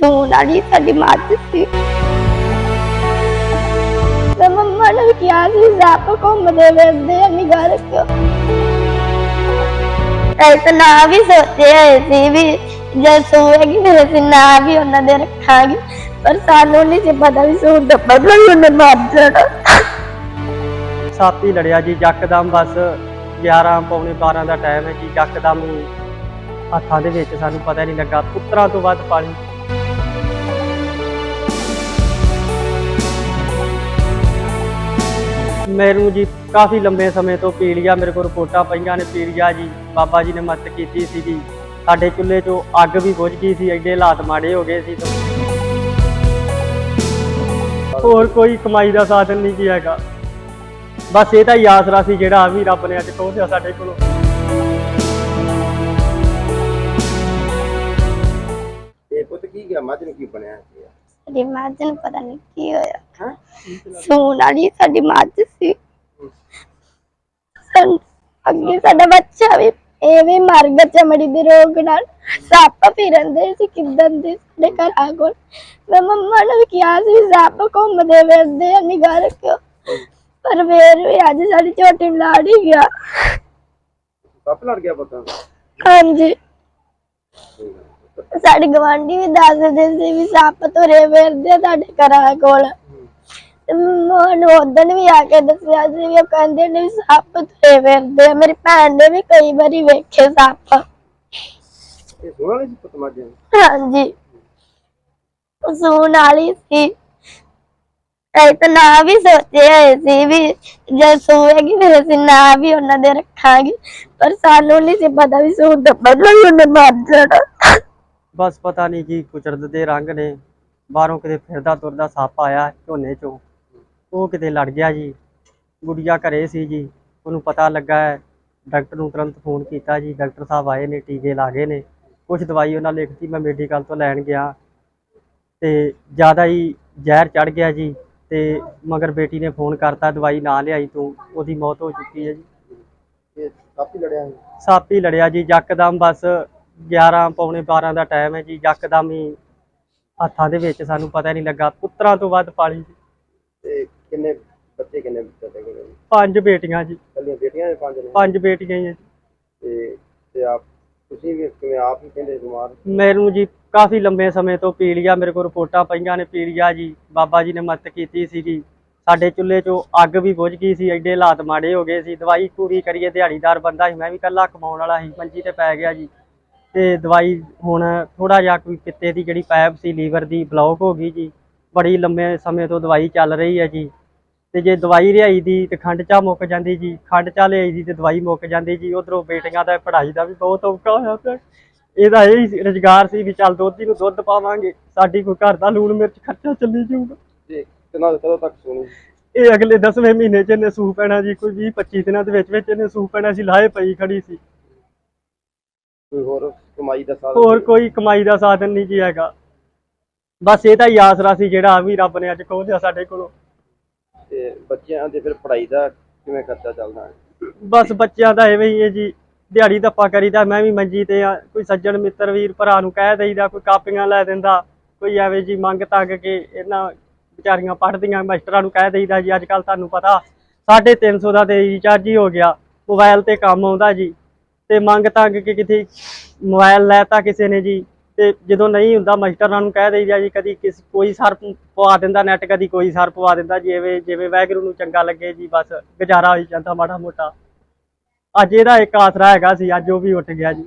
ਸੂਣ ਵਾਲੀ ਸਾਡੀ ਮੱਝ ਸੀ। ਤੇ ਮੰਮਾ ਨੇ ਕਿਹਾ ਸੀ ਸੱਪ ਘੁੰਮਦੇ ਫਿਰਦੇ ਨਿਗਾਹ ਰੱਖਿਓ ਐਸਾ ਨਾ ਵੀ ਸੋਚਿਆ ਸੀ ਵੀ ਜੇ ਸੂਏਗੀ ਫਿਰ ਅਸੀਂ ਨਾ ਵੀ ਉਹਨਾਂ ਦੇ ਰੱਖਾਂਗੇ, ਪਰ ਸਾਨੂੰ ਨਹੀਂ ਸੀ ਪਤਾ ਵੀ ਸੂਣ ਦਾ ਪਹਿਲਾਂ ਹੀ ਉਹਨੇ ਮਰ ਜਾਣਾ ਸੱਪ ਲੜਿਆ ਜੀ ਯਕਦਮ, ਬਸ 11 ਪੌਣੇ 12 ਦਾ ਟਾਈਮ ਹੈ ਜੀ, ਯਕਦਮ ਹੱਥਾਂ ਦੇ ਵਿੱਚ ਸਾਨੂੰ ਪਤਾ ਨਹੀਂ ਲੱਗਾ, ਪੁੱਤਰਾਂ ਤੋਂ ਵੱਧ ਪਾਣੀ। ਮੈਨੂੰ ਜੀ ਕਾਫੀ ਲੰਬੇ ਸਮੇਂ ਤੋਂ ਪੀਲੀਆ ਮੇਰੇ ਕੋਲ ਰਿਪੋਰਟਾਂ ਪਈਆਂ ਨੇ ਪੀਲੀਆ ਜੀ ਬਾਬਾ ਜੀ ਨੇ ਮਦਦ ਕੀਤੀ ਸੀਗੀ। ਸਾਡੇ ਚੁੱਲ੍ਹੇ 'ਚੋਂ ਅੱਗ ਵੀ ਬੁਝ ਗਈ ਸੀ ਐਡੇ ਹਾਲਾਤ ਮਾੜੇ ਹੋ ਗਏ ਸੀ। ਹੋਰ ਕੋਈ ਕਮਾਈ ਦਾ ਸਾਧਨ ਨਹੀਂ ਜੀ ਹੈਗਾ। ਬਸ ਇਹ ਤਾਂ ਹੀ ਆਸਰਾ ਸੀ ਜਿਹੜਾ ਆ ਵੀ ਰੱਬ ਨੇ ਅੱਜ ਖੋਲਿਆ ਸਾਡੇ ਕੋਲੋਂ। ਇਹ ਪੁੱਤ ਕੀ ਗਿਆ? ਮੱਝ ਨੂੰ ਕੀ ਬਣਿਆ ਕੀ ਆ? ਸਾਡੀ ਮੱਝ ਨੂੰ ਪਤਾ ਨਹੀਂ ਕੀ ਹੋਇਆ? ਸੂਣ ਵਾਲੀ ਸਾਡੀ ਮੱਝ ਸੀ। ਅੱਗੇ ਸਾਡਾ ਬੱਚਾ ਵੀ ਇਹ ਵੀ ਮਰ ਗਿਆ ਚਮੜੀ ਦੇ ਰੋਗ ਨਾਲ। ਸੱਪ ਫਿਰਦੇ ਸੀ ਕਿਦਾਂ ਦੇ ਸਾਡੇ ਘਰਾਂ ਕੋਲ ਮੈਂ ਮੰਮਾ ਨੂੰ ਵੀ ਕਿਹਾ ਸੀ ਸੱਪ ਘੁੰਮਦੇ ਫਿਰਦੇ ਆ ਨਿਗਾਹ ਰੱਖਿਓ ਪਰ ਫੇਰ ਵੀ ਅੱਜ ਸਾਡੀ ਛੋਟੀ ਲੜ ਹੀ ਗਿਆ। ਸੱਪ ਲੜ ਗਿਆ ਪਤਾ ਹਾਂਜੀ। ਸਾਡੇ ਗਵਾਂਢੀ ਵੀ ਦੱਸਦੇ ਸੀ ਵੀ ਸੱਪ ਤੁਰੇ ਫਿਰਦੇ ਆ ਤੁਹਾਡੇ ਘਰਾਂ ਕੋਲ। ਤੇ ਮੈਨੂੰ ਉਦਣ ਵੀ ਆ ਕੇ ਦੱਸਿਆ ਸੀ ਵੀ ਉਹ ਕਹਿੰਦੇ ਨੇ ਵੀ ਸੱਪ ਤੁਰੇ ਫਿਰਦੇ ਆ। ਮੇਰੀ ਭੈਣ ਨੇ ਵੀ ਕਈ ਵਾਰੀ ਵੇਖੇ ਸੱਪ। ਇਹ ਸੋਹਣਾ ਨਹੀਂ ਸੀ ਪੁੱਤ ਮੱਝ ਨੂੰ? ਹਾਂਜੀ। ਉਹ ਸੂਣ ਵਾਲੀ ਸੀ। ਐ ਤਾਂ ਨਾ ਵੀ ਸੋਚਿਆ ਹੋਇਆ ਸੀ ਵੀ ਜੇ ਸੂਏਗੀ ਫਿਰ ਅਸੀਂ ਨਾ ਵੀ ਉਹਨਾਂ ਦੇ ਰੱਖਾਂਗੇ। ਪਰ ਸਾਨੂੰ ਨਹੀਂ ਸੀ ਪਤਾ ਵੀ ਸੂਣ ਤੋਂ ਪਹਿਲਾਂ ਹੀ ਉਹਨੇ ਮਰ ਜਾਣਾ। ਬਸ ਪਤਾ ਨਹੀਂ ਜੀ ਕੁਚਰਦ ਦੇ ਰੰਗ ਨੇ। ਬਾਹਰੋਂ ਕਿਤੇ ਫਿਰਦਾ ਤੁਰਦਾ ਸੱਪ ਆਇਆ ਝੋਨੇ ਚੋਂ। ਉਹ ਕਿਤੇ ਲੜ ਗਿਆ ਜੀ। ਗੁੜੀਆ ਘਰੇ ਸੀ ਜੀ। ਉਹਨੂੰ ਪਤਾ ਲੱਗਾ ਹੈ। ਡਾਕਟਰ ਨੂੰ ਤੁਰੰਤ ਫੋਨ ਕੀਤਾ ਜੀ। ਡਾਕਟਰ ਸਾਹਿਬ ਆਏ ਨੇ ਟੀਕੇ ਲਾ ਗਏ ਨੇ। ਕੁਝ ਦਵਾਈ ਉਹਨਾਂ ਲਿਖਤੀ ਮੈਂ ਮੈਡੀਕਲ ਤੋਂ ਲੈਣ ਗਿਆ। ਤੇ ਜ਼ਿਆਦਾ ਹੀ ਜ਼ਹਿਰ ਚੜ ਗਿਆ ਜੀ। ਤੇ ਮਗਰ ਬੇਟੀ ਨੇ ਫੋਨ ਕਰਤਾ ਦਵਾਈ ਨਾ ਲਿਆਈ ਤੂੰ ਉਹਦੀ ਮੌਤ ਹੋ ਚੁੱਕੀ ਹੈ ਜੀ। ਸੱਪ ਹੀ ਲੜਿਆ ਸੱਪ ਲੜਿਆ ਜੀ। ਯਕਦਮ ਬਸ 11 ਪੌਣੇ 12 ਦਾ ਟਾਈਮ ਹੈ ਜੀ। ਯਕਦਮ ਹੀ ਹੱਥਾਂ ਦੇ ਵਿੱਚ ਸਾਨੂੰ ਪਤਾ ਨਹੀਂ ਲੱਗਾ। ਪੁੱਤਰਾਂ ਤੋਂ ਵੱਧ ਪਾਲੀ ਜੀ। ਤੇ ਕਿੰਨੇ ਬੱਚੇ ਕਿੰਨੇ ਬੱਚੇ ਕੋਲ ਪੰਜ ਬੇਟੀਆਂ ਜੀ। ਕੱਲੀਆਂ ਬੇਟੀਆਂ ਨੇ ਪੰਜ ਨੇ? ਪੰਜ ਬੇਟੀਆਂ ਹੀ ਹੈ ਜੀ। ਤੇ ਤੇ ਆਪ ਤੁਸੀਂ ਵੀ ਕਿਵੇਂ ਆਪ ਹੀ ਕਹਿੰਦੇ ਬਿਮਾਰ? ਮੈਨੂੰ ਜੀ ਕਾਫੀ ਲੰਬੇ ਸਮੇਂ ਤੋਂ ਪੀਲੀਆ ਮੇਰੇ ਕੋਲ ਰਿਪੋਰਟਾਂ ਪਈਆਂ ਨੇ ਪੀਲੀਆ ਜੀ। ਬਾਬਾ ਜੀ ਨੇ ਮਦਦ ਕੀਤੀ ਸੀਗੀ। ਸਾਡੇ ਚੁੱਲ੍ਹੇ 'ਚੋਂ ਅੱਗ ਵੀ ਬੁਝ ਗਈ ਸੀ ਐਡੇ ਹਾਲਾਤ ਮਾੜੇ ਹੋ ਗਏ ਸੀ। ਦਵਾਈ ਪੂਰੀ ਕਰੀਏ ਦਿਹਾੜੀਦਾਰ ਬੰਦਾ ਸੀ ਮੈਂ ਵੀ ਇਕੱਲਾ ਕਮਾਉਣ ਵਾਲਾ ਸੀ ਮੰਜੀ ਤੇ ਪੈ ਗਿਆ ਜੀ। ਤੇ ਦਵਾਈ ਹੁਣ ਥੋੜਾ ਜਿਹਾ ਕੋਈ ਪਿੱਤੇ ਦੀ ਜਿਹੜੀ ਪਾਈਪ ਸੀ ਲੀਵਰ ਦੀ ਬਲੌਕ ਹੋ ਗਈ ਜੀ। ਬੜੀ ਲੰਮੇ ਸਮੇਂ ਤੋਂ ਦਵਾਈ ਚੱਲ ਰਹੀ ਹੈ ਜੀ। ਤੇ ਜੇ ਦਵਾਈ ਲਿਆਈ ਦੀ ਤੇ ਖੰਡ ਚਾ ਮੁੱਕ ਜਾਂਦੀ ਜੀ। ਖੰਡ ਚਾ ਲਿਆਈ ਦੀ ਤੇ ਦਵਾਈ ਮੁੱਕ ਜਾਂਦੀ ਜੀ। ਉਧਰੋਂ ਬੇਟੀਆਂ ਦਾ ਪੜ੍ਹਾਈ ਦਾ ਵੀ ਬਹੁਤ ਔਖਾ ਹੋਇਆ ਪਿਆ। ਇਹਦਾ ਇਹ ਰੁਜ਼ਗਾਰ ਸੀ ਵੀ ਚੱਲ ਦੁੱਧ ਨੂੰ ਦੁੱਧ ਪਾਵਾਂਗੇ। ਸਾਡੀ ਕੋਈ ਘਰ ਦਾ ਲੂਣ ਮਿਰਚ ਖਰਚਾ ਚੱਲੀ ਜਾਊਗਾ। ਤੇ ਕਿੰਨਾ ਕਦੋਂ ਤੱਕ ਸੁਣੀ? ਇਹ ਅਗਲੇ 10ਵੇਂ ਮਹੀਨੇ ਚ ਇਹਨੇ ਸੂਹ ਪੈਣਾ ਜੀ। ਕੋਈ 20 25 ਦਿਨਾਂ ਦੇ ਵਿੱਚ ਵਿੱਚ ਇਹਨੇ ਸੂਹ ਪੈਣਾ ਸੀ। ਲਾਹੇ ਪਈ ਖੜੀ ਸੀ। ਕੋਈ ਹੋਰ ਕਮਾਈ ਦਾ ਸਾਧਨ ਹੋਰ ਕੋਈ ਕਮਾਈ ਦਾ ਸਾਧਨ ਨਹੀਂ ਜੀ ਹੈਗਾ। ਬਸ ਇਹ ਤਾਂ ਹੀ ਆਸਰਾ ਸੀ ਜਿਹੜਾ ਵੀ ਰੱਬ ਨੇ ਅੱਜ ਖੋਲਿਆ ਸਾਡੇ ਕੋਲੋਂ। ਤੇ ਬੱਚਿਆਂ ਦੇ ਫਿਰ ਪੜ੍ਹਾਈ ਦਾ ਕਿਵੇਂ ਖਰਚਾ ਚੱਲਦਾ ਹੈ? ਬਸ ਬੱਚਿਆਂ ਦਾ ਐਵੇਂ ਹੀ ਹੈ ਜੀ ਦਿਹਾੜੀ ਧੱਪਾ ਕਰੀਦਾ ਮੈਂ ਵੀ ਮੰਜੀ ਤੇ ਆ ਕੋਈ ਸੱਜਣ ਮਿੱਤਰ ਵੀਰ ਭਰਾ ਨੂੰ ਕਹਿ ਦੇਈਦਾ ਕੋਈ ਕਾਪੀਆਂ ਲੈ ਦਿੰਦਾ ਕੋਈ ਐਵੇਂ ਜੀ ਮੰਗ ਤੱਕ ਕੇ ਇਹਨਾਂ ਵਿਚਾਰੀਆਂ ਪੜ੍ਹਦੀਆਂ ਮਾਸਟਰਾਂ ਨੂੰ ਕਹਿ ਦੇਈਦਾ ਜੀ ਅੱਜ ਕੱਲ ਤੁਹਾਨੂੰ ਪਤਾ 350 ਦਾ ਤੇ ਰੀਚਾਰਜ ਹੀ ਹੋ ਗਿਆ ਮੋਬਾਈਲ ਤੇ ਕੰਮ ਆਉਂਦਾ ਜੀ ਤੇ ਮੰਗ ਤੱਕ ਕਿ ਕਿਤੇ ਮੋਬਾਈਲ ਲੈਤਾ ਕਿਸੇ ਨੇ ਜੀ ਤੇ ਜਦੋਂ ਨਹੀਂ ਹੁੰਦਾ ਮਾਸਟਰਾਂ ਨੂੰ ਕਹਿ ਦੇਈਦਾ ਜੀ ਕਦੀ ਕਿਸ ਕੋਈ ਸਰ ਪਵਾ ਦਿੰਦਾ ਨੈਟ ਕਦੀ ਕੋਈ ਸਰ ਪਵਾ ਦਿੰਦਾ, ਜਿਵੇਂ ਜਿਵੇਂ ਵਾਹਿਗੁਰੂ ਨੂੰ ਚੰਗਾ ਲੱਗੇ ਜੀ, ਬਸ ਗੁਜ਼ਾਰਾ ਹੋਈ ਜਾਂਦਾ ਮਾੜਾ ਮੋਟਾ। ਅੱਜ ਇਹਦਾ ਇੱਕ ਆਸਰਾ ਹੈਗਾ ਸੀ, ਅੱਜ ਉਹ ਵੀ ਉੱਠ ਗਿਆ ਜੀ।